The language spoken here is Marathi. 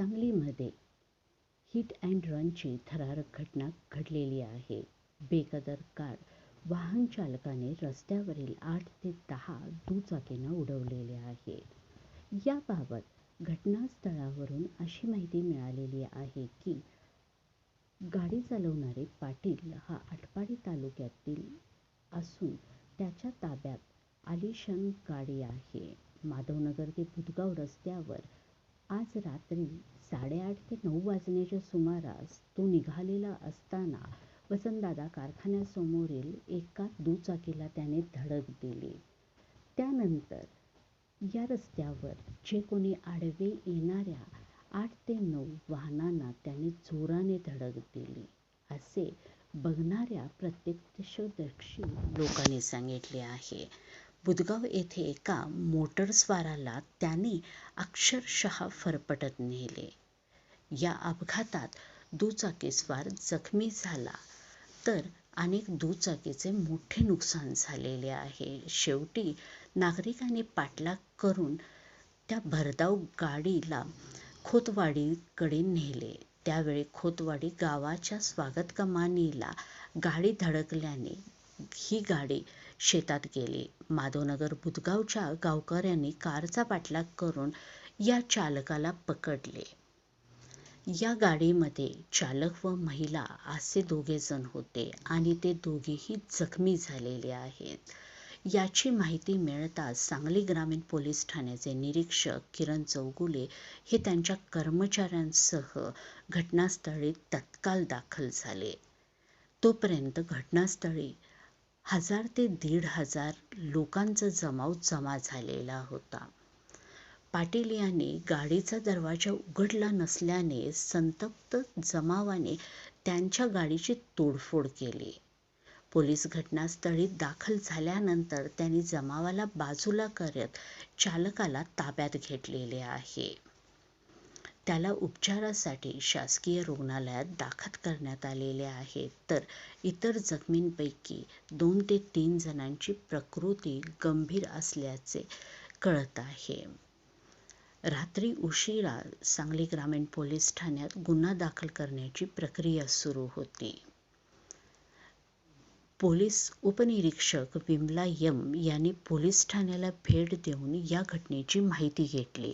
सांगलीमध्ये हिट अँड रनची थरारक घटना घडलेली आहे. बेकदर कार वाहन चालकाने रस्त्यावरील आठ ते दहा दुचाकींना उडवलेले आहे. याबाबत घटनास्थळावरून अशी माहिती मिळालेली आहे की गाडी चालवणारे पाटील हा आटपाडी तालुक्यातील असून त्याच्या ताब्यात आलिशान गाडी आहे. माधवनगर ते बुधगाव रस्त्यावर आज रात्री साडेआठ ते नऊ वाजण्याच्या सुमारास तो निघालेला असताना वसंतदादा कारखान्यासमोरील एका दुचाकीला त्याने धडक दिली. त्यानंतर या रस्त्यावर जे कोणी आडवे येणाऱ्या आठ ते नऊ वाहनांना त्याने जोराने धडक दिली. असे बघणाऱ्या प्रत्यक्षदर्शी लोकांनी सांगितले आहे. बुधगाव येथे एका मोटरस्वाराला त्याने अक्षरशः फरफटत नेले. या अपघातात दुचाकीस्वार जखमी झाला. तर अनेक दुचाकीचे मोठे नुकसान झालेले आहे. शेवटी नागरिकांनी पाठलाग करून त्या भरधाव गाडीला खोतवाडीकडे नेले. त्यावेळी खोतवाडी गावाच्या स्वागत कमानीला गाडी धडकल्याने ही गाडी शेतात गेली. माधवनगर बुधगावच्या गावकऱ्यांनी कारचा पाठलाग करून या चालकाला पकडले. या गाडीमध्ये चालक व महिला असे दोघेजण होते आणि ते दोघेही जखमी झालेले आहेत. याची माहिती मिळताच सांगली ग्रामीण पोलीस ठाण्याचे निरीक्षक किरण चौगुले हे त्यांच्या कर्मचाऱ्यांसह घटनास्थळी तत्काल दाखल झाले. तोपर्यंत घटनास्थळी हजार ते दीड हजार लोकांचा जमाव जमा झालेला होता. पाटील यांनी गाडीचा दरवाजा उघडला नसल्याने संतप्त जमावाने त्यांच्या गाडीची तोडफोड केली. पोलीस घटनास्थळी दाखल झाल्यानंतर त्यांनी जमावाला बाजूला करत चालकाला ताब्यात घेतलेले आहे. त्याला उपचारासाठी शासकीय रुग्णालयात दाखल करण्यात आलेले आहे. तर इतर जखमींपैकी दोन ते तीन जणांची प्रकृती गंभीर असल्याचे कळत आहे. रात्री उशिरा सांगली ग्रामीण पोलीस ठाण्यात गुन्हा दाखल करण्याची प्रक्रिया सुरू होती. पोलीस उपनिरीक्षक विमला यम यांनी पोलीस ठाण्याला भेट देऊन या घटनेची माहिती घेतली.